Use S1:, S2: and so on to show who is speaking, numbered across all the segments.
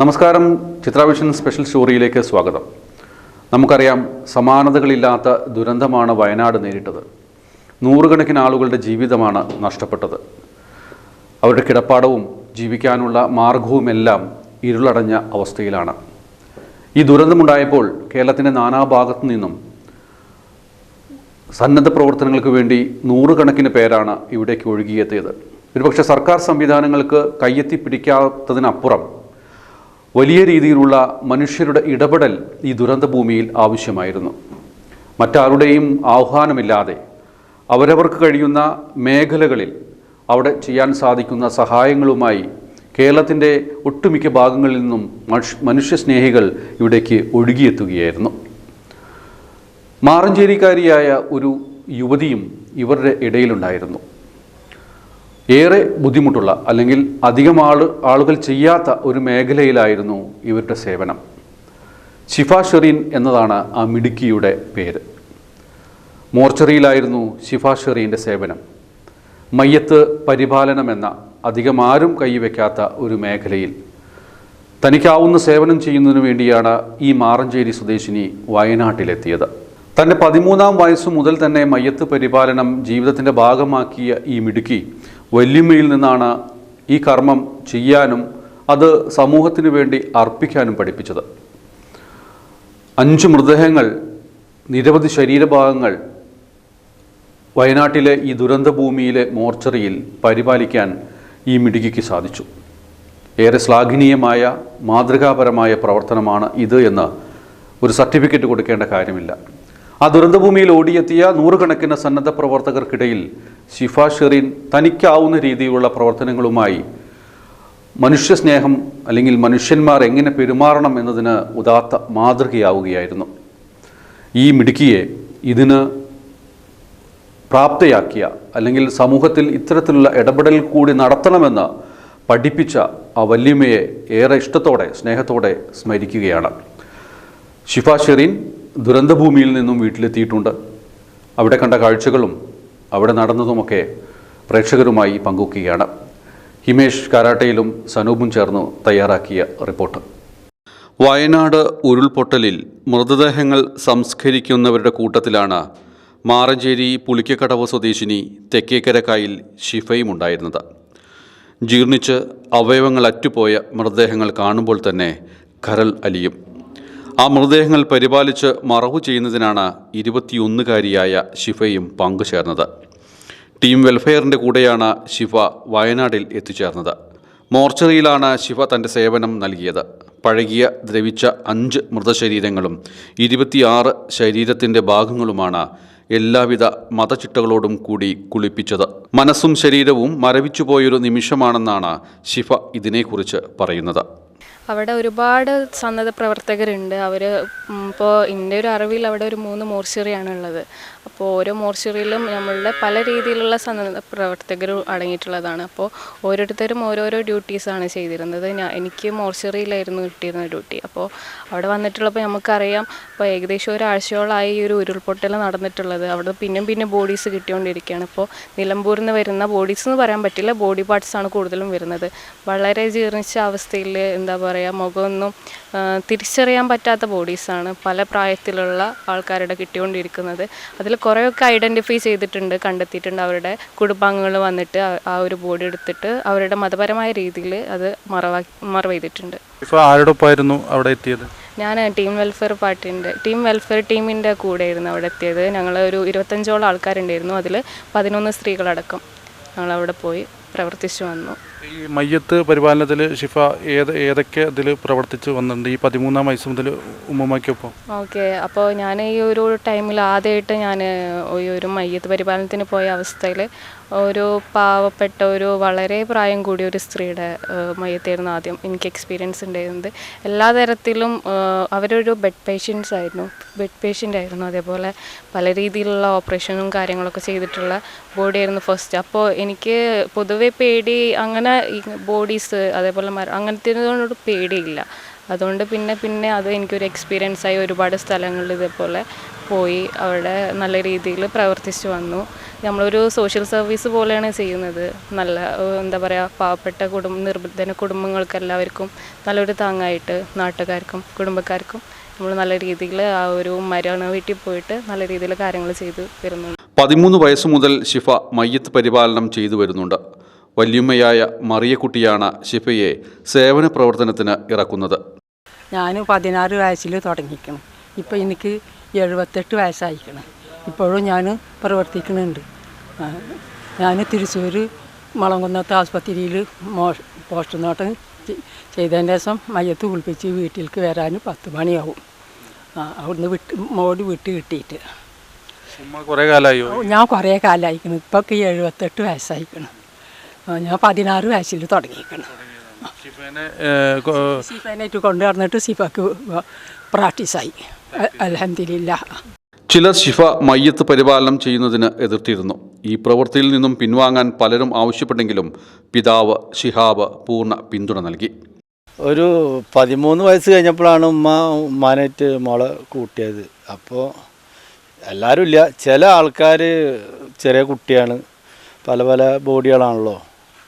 S1: നമസ്കാരം. ചിത്രാവിഷൻ സ്പെഷ്യൽ സ്റ്റോറിയിലേക്ക് സ്വാഗതം. നമുക്കറിയാം സമാനതകളില്ലാത്ത ദുരന്തമാണ് വയനാട് നേരിട്ടത്. നൂറുകണക്കിന് ആളുകളുടെ ജീവിതമാണ് നഷ്ടപ്പെട്ടത്. അവരുടെ കിടപ്പാടവും ജീവിക്കാനുള്ള മാർഗവുമെല്ലാം ഇരുളടഞ്ഞ അവസ്ഥയിലാണ്. ഈ ദുരന്തമുണ്ടായപ്പോൾ കേരളത്തിന്റെ നാനാഭാഗത്തു നിന്നും സന്നദ്ധ പ്രവർത്തനങ്ങൾക്ക് വേണ്ടി നൂറുകണക്കിന് പേരാണ് ഇവിടേക്ക് ഒഴുകിയെത്തിയത്. ഒരുപക്ഷെ സർക്കാർ സംവിധാനങ്ങൾക്ക് കയ്യെത്തി പിടിക്കാത്തതിനപ്പുറം വലിയ രീതിയിലുള്ള മനുഷ്യരുടെ ഇടപെടൽ ഈ ദുരന്തഭൂമിയിൽ ആവശ്യമായിരുന്നു. മറ്റാരുടെയും ആഹ്വാനമില്ലാതെ അവരവർക്ക് കഴിയുന്ന മേഖലകളിൽ അവിടെ ചെയ്യാൻ സാധിക്കുന്ന സഹായങ്ങളുമായി കേരളത്തിന്റെ ഒട്ടുമിക്ക ഭാഗങ്ങളിൽ നിന്നും മനുഷ്യസ്നേഹികൾ ഇവിടേക്ക് ഒഴുകിയെത്തുകയായിരുന്നു. മാറഞ്ചേരിക്കാരിയായ ഒരു യുവതിയും ഇവരുടെ ഇടയിലുണ്ടായിരുന്നു. ഏറെ ബുദ്ധിമുട്ടുള്ള അല്ലെങ്കിൽ അധികം ആൾ ആളുകൾ ചെയ്യാത്ത ഒരു മേഖലയിലായിരുന്നു ഇവരുടെ സേവനം. ഷിഫ ഷെറീൻ എന്നതാണ് ആ മിടുക്കിയുടെ പേര്. മോർച്ചറിയിലായിരുന്നു ഷിഫ ഷെറീന്റെ സേവനം. മയ്യത്ത് പരിപാലനം എന്ന അധികം ആരും കൈവയ്ക്കാത്ത ഒരു മേഖലയിൽ. തനിക്കാവുന്ന സേവനം ചെയ്യുന്നതിനു വേണ്ടിയാണ് ഈ മാറഞ്ചേരി സ്വദേശിനി വയനാട്ടിലെത്തിയത്. തന്റെ പതിമൂന്നാം വയസ്സു മുതൽ തന്നെ മയ്യത്ത് പരിപാലനം ജീവിതത്തിന്റെ ഭാഗമാക്കിയ ഈ മിടുക്കി വല്യമ്മയിൽ നിന്നാണ് ഈ കർമ്മം ചെയ്യാനും അത് സമൂഹത്തിന് വേണ്ടി അർപ്പിക്കാനും പഠിപ്പിച്ചത്. അഞ്ച് മൃതദേഹങ്ങൾ നിരവധി ശരീരഭാഗങ്ങൾ വയനാട്ടിലെ ഈ ദുരന്തഭൂമിയിലെ മോർച്ചറിയിൽ പരിപാലിക്കാൻ ഈ മിടുകിക്ക് സാധിച്ചു. ഏറെ ശ്ലാഘനീയമായ മാതൃകാപരമായ പ്രവർത്തനമാണ് ഇത് എന്ന് ഒരു സർട്ടിഫിക്കറ്റ് കൊടുക്കേണ്ട കാര്യമില്ല. ആ ദുരന്തഭൂമിയിൽ ഓടിയെത്തിയ നൂറുകണക്കിന് സന്നദ്ധ പ്രവർത്തകർക്കിടയിൽ ഷിഫ ഷെറീൻ തനിക്കാവുന്ന രീതിയിലുള്ള പ്രവർത്തനങ്ങളുമായി മനുഷ്യസ്നേഹം അല്ലെങ്കിൽ മനുഷ്യന്മാർ എങ്ങനെ പെരുമാറണം എന്നതിന് ഉദാത്ത മാതൃകയാവുകയായിരുന്നു. ഈ മിടുക്കിയെ ഇതിന് പ്രാപ്തയാക്കിയ അല്ലെങ്കിൽ സമൂഹത്തിൽ ഇത്തരത്തിലുള്ള ഇടപെടൽ കൂടി നടത്തണമെന്ന് പഠിപ്പിച്ച ആ വല്യമ്മയെ ഏറെ ഇഷ്ടത്തോടെ സ്നേഹത്തോടെ സ്മരിക്കുകയാണ്. ഷിഫ ഷെറീൻ ദുരന്തഭൂമിയിൽ നിന്നും വീട്ടിലെത്തിയിട്ടുണ്ട്. അവിടെ കണ്ട കാഴ്ചകളും അവിടെ നടന്നതുമൊക്കെ പ്രേക്ഷകരുമായി പങ്കുവയ്ക്കുകയാണ് ഹിമേഷ് കാരാട്ടയിലും സനൂപും ചേർന്ന് തയ്യാറാക്കിയ റിപ്പോർട്ട്. വയനാട് ഉരുൾപൊട്ടലിൽ മൃതദേഹങ്ങൾ സംസ്കരിക്കുന്നവരുടെ കൂട്ടത്തിലാണ് മാറഞ്ചേരി പുളിക്കക്കടവ് സ്വദേശിനി തെക്കേക്കരക്കായിൽ ഷിഫയും ഉണ്ടായിരുന്നത് ജീർണിച്ച് അവയവങ്ങൾ അറ്റുപോയ മൃതദേഹങ്ങൾ കാണുമ്പോൾ തന്നെ കരൾ അലിയും. ആ മൃതദേഹങ്ങൾ പരിപാലിച്ച് മറവു ചെയ്യുന്നതിനാണ് ഇരുപത്തിയൊന്നുകാരിയായ ഷിഫയും പങ്കുചേർന്നത്. ടീം വെൽഫെയറിന്റെ കൂടെയാണ് ശിഫ വയനാട്ടിൽ എത്തിച്ചേർന്നത്. മോർച്ചറിയിലാണ് ശിവ തന്റെ സേവനം നൽകിയത്. പഴകിയ ദ്രവിച്ച അഞ്ച് മൃതശരീരങ്ങളും ഇരുപത്തിയാറ് ശരീരത്തിന്റെ ഭാഗങ്ങളുമാണ് എല്ലാവിധ മതചിട്ടകളോടും കൂടി കുളിപ്പിച്ചത്. മനസ്സും ശരീരവും മരവിച്ചുപോയൊരു നിമിഷമാണെന്നാണ് ശിഫ ഇതിനെക്കുറിച്ച് പറയുന്നത്.
S2: അവിടെ ഒരുപാട് സന്നദ്ധ പ്രവർത്തകരുണ്ട്. അവർ ഇപ്പോൾ എന്റെ ഒരു അറിവിൽ അവിടെ ഒരു മൂന്ന് മോർച്ചറിയാണ് ഉള്ളത്. അപ്പോൾ ഓരോ മോർച്ചറിയിലും നമ്മളുടെ പല രീതിയിലുള്ള സന്നദ്ധ പ്രവർത്തകർ അടങ്ങിയിട്ടുള്ളതാണ്. അപ്പോൾ ഓരോരുത്തരും ഓരോരോ ഡ്യൂട്ടീസാണ് ചെയ്തിരുന്നത്. ഞാൻ എനിക്ക് മോർച്ചറിയിലായിരുന്നു കിട്ടിയിരുന്ന ഡ്യൂട്ടി. അപ്പോൾ അവിടെ വന്നിട്ടുള്ളപ്പോൾ നമുക്കറിയാം ഇപ്പോൾ ഏകദേശം ഒരാഴ്ചയോളമായി ഈ ഒരു ഉരുൾപൊട്ടൽ നടന്നിട്ടുള്ളത്. അവിടെ പിന്നെയും പിന്നെ ബോഡീസ് കിട്ടിക്കൊണ്ടിരിക്കുകയാണ്. ഇപ്പോൾ നിലമ്പൂരിൽ നിന്ന് വരുന്ന ബോഡീസ് എന്ന് പറയാൻ പറ്റില്ല ബോഡി പാർട്സ് ആണ് കൂടുതലും വരുന്നത്. വളരെ ജീർണിച്ച അവസ്ഥയിൽ എന്താ പറയുക മുഖമൊന്നും തിരിച്ചറിയാൻ പറ്റാത്ത ബോഡീസാണ് പല പ്രായത്തിലുള്ള ആൾക്കാരുടെ കിട്ടിക്കൊണ്ടിരിക്കുന്നത്. അതിൽ കുറേയൊക്കെ ഐഡന്റിഫൈ ചെയ്തിട്ടുണ്ട് കണ്ടെത്തിയിട്ടുണ്ട്. അവരുടെ കുടുംബാംഗങ്ങൾ വന്നിട്ട് ആ- ആ ഒരു ബോഡി എടുത്തിട്ട് അവരുടെ മതപരമായ രീതിയിൽ അത് മറവാ മറവ് ചെയ്തിട്ടുണ്ട്
S3: ഇപ്പോൾ ആരോടൊപ്പമായിരുന്നു അവിടെ എത്തിയത്?
S2: ഞാൻ ടീം വെൽഫെയർ പാർട്ടിന്റെ ടീം വെൽഫെയർ ടീമിന്റെ കൂടെയായിരുന്നു അവിടെ എത്തിയത്. ഞങ്ങൾ ഒരു ഇരുപത്തഞ്ചോളം ആൾക്കാരുണ്ടായിരുന്നു. അതിൽ പതിനൊന്ന് സ്ത്രീകളടക്കം ഞങ്ങളവിടെ പോയി പ്രവർത്തിച്ചു വന്നു.
S3: ഈ മയ്യത്ത് പരിപാലനത്തിൽ ഷിഫ ഏത് ഏതൊക്കെ ഇതിൽ പ്രവർത്തിച്ച് വന്നിട്ടുണ്ട്? ഈ പതിമൂന്നാം വയസ്സ് മുതൽ ഉമ്മമ്മയ്ക്കൊപ്പം.
S2: ഓക്കെ. അപ്പോൾ ഞാൻ ഈ ഒരു ടൈമിൽ ആദ്യമായിട്ട് ഞാൻ ഈ ഒരു മയ്യത്ത് പരിപാലനത്തിന് പോയ അവസ്ഥയിൽ ഒരു പാവപ്പെട്ട ഒരു വളരെ പ്രായം കൂടിയ ഒരു സ്ത്രീയുടെ മയ്യത്തായിരുന്നു ആദ്യം എനിക്ക് എക്സ്പീരിയൻസ് ഉണ്ടായിരുന്നത്. എല്ലാ തരത്തിലും അവരൊരു ബെഡ് പേഷ്യൻസ് ആയിരുന്നു. ബെഡ് പേഷ്യന്റ് ആയിരുന്നു. അതേപോലെ പല രീതിയിലുള്ള ഓപ്പറേഷനും കാര്യങ്ങളൊക്കെ ചെയ്തിട്ടുള്ള ബോഡിയായിരുന്നു ഫസ്റ്റ് അപ്പോൾ എനിക്ക് പൊതുവെ പേടി അങ്ങനെ ഈ ബോഡീസ് അതേപോലെ മര അങ്ങനത്തേതിനോട് പേടിയില്ല. അതുകൊണ്ട് പിന്നെ പിന്നെ അത് എനിക്കൊരു എക്സ്പീരിയൻസ് ആയി ഒരുപാട് സ്ഥലങ്ങളിൽ ഇതേപോലെ പോയി അവിടെ നല്ല രീതിയിൽ പ്രവർത്തിച്ചു വന്നു. നമ്മളൊരു സോഷ്യൽ സർവീസ് പോലെയാണ് ചെയ്യുന്നത്. നല്ല എന്താ പറയുക പാവപ്പെട്ട കുടുംബ നിർബന്ധന കുടുംബങ്ങൾക്കെല്ലാവർക്കും നല്ലൊരു താങ്ങായിട്ട് നാട്ടുകാർക്കും കുടുംബക്കാർക്കും നമ്മൾ നല്ല രീതിയിൽ ആ ഒരു മരണ വീട്ടിൽ പോയിട്ട് നല്ല രീതിയിൽ കാര്യങ്ങൾ ചെയ്തു വരുന്നുണ്ട്.
S1: പതിമൂന്ന് വയസ്സ് മുതൽ ശിഫ മയ്യത്ത് പരിപാലനം ചെയ്തു വരുന്നുണ്ട്. വല്യമ്മയായ മറിയക്കുട്ടിയാണ് ഷിഫയെ സേവന പ്രവർത്തനത്തിന് ഇറക്കുന്നത്.
S4: ഞാൻ പതിനാറ് വയസ്സിൽ തുടങ്ങിക്കണം ഇപ്പോൾ എനിക്ക് എഴുപത്തെട്ട് വയസ്സായിക്കണം ഇപ്പോഴും ഞാൻ പ്രവർത്തിക്കുന്നുണ്ട്. ഞാൻ തൃശ്ശൂർ മുളങ്കുന്നത്ത് ആസ്പത്രിയിൽ മോ പോസ്റ്റ് നോട്ടം ചെ- ചെയ്തതിന്റെ ദിവസം മയ്യത്ത് കുളിപ്പിച്ച് വീട്ടിലേക്ക് വരാൻ പത്ത് മണിയാവും. അവിടുന്ന് വിട്ട് മോടി വിട്ട് കിട്ടിയിട്ട്.
S3: കുറേ കാലമായോ
S4: ഞാൻ കുറേ കാലമായിക്കണം ഇപ്പൊക്കെ എഴുപത്തെട്ട് വയസ്സായിക്കണം. ആ, ഞാൻ പതിനാറ് വയസ്സിൽ തുടങ്ങിയിരിക്കണം
S3: ഷിഫേനെ ഏഹ്, കൊ-
S4: സിഫാനായിട്ട് കൊണ്ടു നടന്നിട്ട് സിഫക്ക് പ്രാക്ടീസായി. അലഹമില്ല
S1: ചിലർ ശിഫ മയ്യത്ത് പരിപാലനം ചെയ്യുന്നതിന് എതിർത്തിരുന്നു. ഈ പ്രവൃത്തിയിൽ നിന്നും പിൻവാങ്ങാൻ പലരും ആവശ്യപ്പെട്ടെങ്കിലും പിതാവ് ഷിഹാബ് പൂർണ പിന്തുണ നൽകി.
S5: ഒരു പതിമൂന്ന് വയസ്സ് കഴിഞ്ഞപ്പോഴാണ് ഉമ്മ ഉമ്മാനായിട്ട് മോളെ കൂട്ടിയത്. അപ്പോൾ എല്ലാവരും ഇല്ല. ചില ആൾക്കാർ ചെറിയ കുട്ടിയാണ്. പല പല ബോഡികളാണല്ലോ.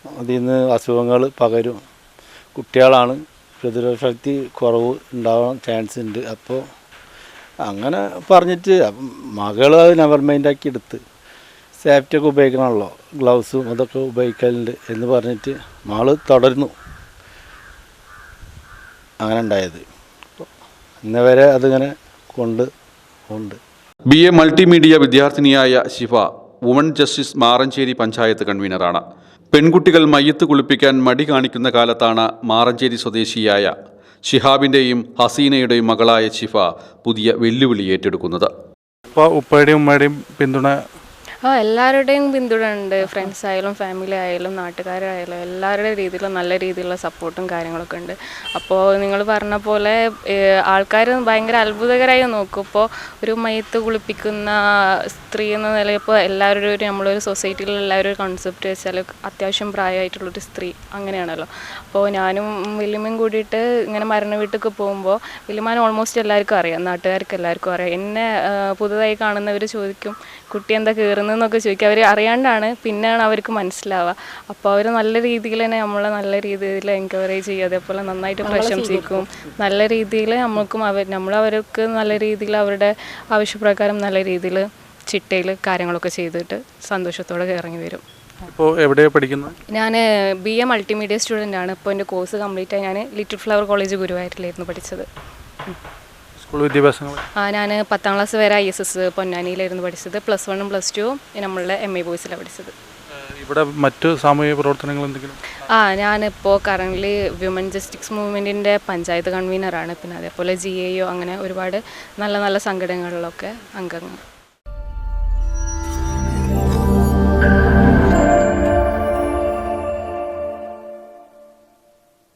S5: അതിൽ നിന്ന് അസുഖങ്ങൾ പകരും. കുട്ടികളാണ് പ്രതിരോധ ശക്തി കുറവ് ഉണ്ടാവാൻ ചാൻസ് ഉണ്ട്. അപ്പോൾ അങ്ങനെ പറഞ്ഞിട്ട് മകൾ നെവർ മൈൻഡാക്കി എടുത്ത്. സേഫ്റ്റി ഒക്കെ ഉപയോഗിക്കണമല്ലോ. ഗ്ലൗസും അതൊക്കെ ഉപയോഗിക്കലുണ്ട് എന്ന് പറഞ്ഞിട്ട് മാൾ തുടരുന്നു. അങ്ങനെ ഉണ്ടായത്. ഇന്നവരെ അതിങ്ങനെ കൊണ്ട് ഉണ്ട്.
S1: ബി എ മൾട്ടിമീഡിയ വിദ്യാർത്ഥിനിയായ ശിഫ വുമൺ ജസ്റ്റിസ് മാറഞ്ചേരി പഞ്ചായത്ത് കൺവീനറാണ് പെൺകുട്ടികൾ മയ്യത്ത് കുളിപ്പിക്കാൻ മടി കാണിക്കുന്ന കാലത്താണ് മാറഞ്ചേരി സ്വദേശിയായ ഷിഹാബിന്റെയും ഹസീനയുടെയും മകളായ ഷിഫ പുതിയ വെല്ലുവിളി ഏറ്റെടുക്കുന്നത്.
S3: ഇപ്പോൾ ഉപ്പയുടെയും ഉമ്മയുടെയും പിന്തുണ
S2: ആ എല്ലാവരുടെയും പിന്തുണ ഉണ്ട് ഫ്രണ്ട്സ് ആയാലും ഫാമിലി ആയാലും നാട്ടുകാരായാലും എല്ലാവരുടെ രീതിയിലും നല്ല രീതിയിലുള്ള സപ്പോർട്ടും കാര്യങ്ങളൊക്കെ ഉണ്ട്. അപ്പോൾ നിങ്ങൾ പറഞ്ഞ പോലെ ആൾക്കാർ ഭയങ്കര അത്ഭുതകരായി നോക്കും. ഇപ്പോൾ ഒരു മയത്ത് കുളിപ്പിക്കുന്ന സ്ത്രീ എന്ന നിലയിൽ ഇപ്പോൾ എല്ലാവരുടെ ഒരു നമ്മളൊരു സൊസൈറ്റിയിൽ എല്ലാവരും ഒരു കൺസെപ്റ്റ് വെച്ചാൽ അത്യാവശ്യം പ്രായമായിട്ടുള്ളൊരു സ്ത്രീ അങ്ങനെയാണല്ലോ. അപ്പോൾ ഞാനും വലിയമ്മയും കൂടിയിട്ട് ഇങ്ങനെ മരണ വീട്ടിലേക്ക് പോകുമ്പോൾ വലിയമാൻ ഓൾമോസ്റ്റ് എല്ലാവർക്കും അറിയാം. നാട്ടുകാർക്ക് എല്ലാവർക്കും അറിയാം. എന്നെ പുതുതായി കാണുന്നവർ ചോദിക്കും കുട്ടി എന്താ കയറുന്നതെന്നൊക്കെ ചോദിക്കുക അവർ അറിയാണ്ടാണ് പിന്നെയാണ് അവർക്ക് മനസ്സിലാവുക. അപ്പോൾ അവർ നല്ല രീതിയിൽ തന്നെ നമ്മളെ നല്ല രീതിയിൽ എൻകറേജ് ചെയ്യുക. അതേപോലെ നന്നായിട്ട് പ്രശംസിക്കും. നല്ല രീതിയിൽ നമ്മൾക്കും അവർ നമ്മൾ അവർക്ക് നല്ല രീതിയിൽ അവരുടെ ആവശ്യപ്രകാരം നല്ല രീതിയിൽ ചിട്ടയിൽ കാര്യങ്ങളൊക്കെ ചെയ്തിട്ട് സന്തോഷത്തോടെ ഇറങ്ങി വരും.
S3: ഇപ്പോൾ എവിടെയാണ് പഠിക്കുന്നത്?
S2: ഞാൻ ബി എ മൾട്ടിമീഡിയ സ്റ്റുഡന്റ് ആണ്. ഇപ്പോൾ എന്റെ കോഴ്സ് കംപ്ലീറ്റ് ആയി. ഞാൻ ലിറ്റിൽ ഫ്ലവർ കോളേജ് ഗുരുവായൂരിലായിരുന്നു പഠിച്ചത്.
S3: സ്കൂൾ വിദ്യാഭ്യാസങ്ങൾ?
S2: ആ ഞാൻ പത്താം ക്ലാസ് വരെ ഐ എസ് എസ് പൊന്നാനിയിലായിരുന്നു പഠിച്ചത്. പ്ലസ് വണ്ണും പ്ലസ് ടുവും നമ്മളുടെ എം എ ബോയ്സിലാണ് പഠിച്ചത്.
S3: ഇവിടെ മറ്റ് സാമൂഹിക പ്രവർത്തനങ്ങൾ എന്തെങ്കിലും?
S2: ആ ഞാനിപ്പോൾ കറന്റ്ലി വിമൻ ജസ്റ്റിസ് മൂവ്മെന്റിന്റെ പഞ്ചായത്ത് കൺവീനറാണ് പിന്നെ അതേപോലെ ജി എ ഒ അങ്ങനെ ഒരുപാട് നല്ല നല്ല സംഘടനകളിലൊക്കെ അംഗങ്ങൾ.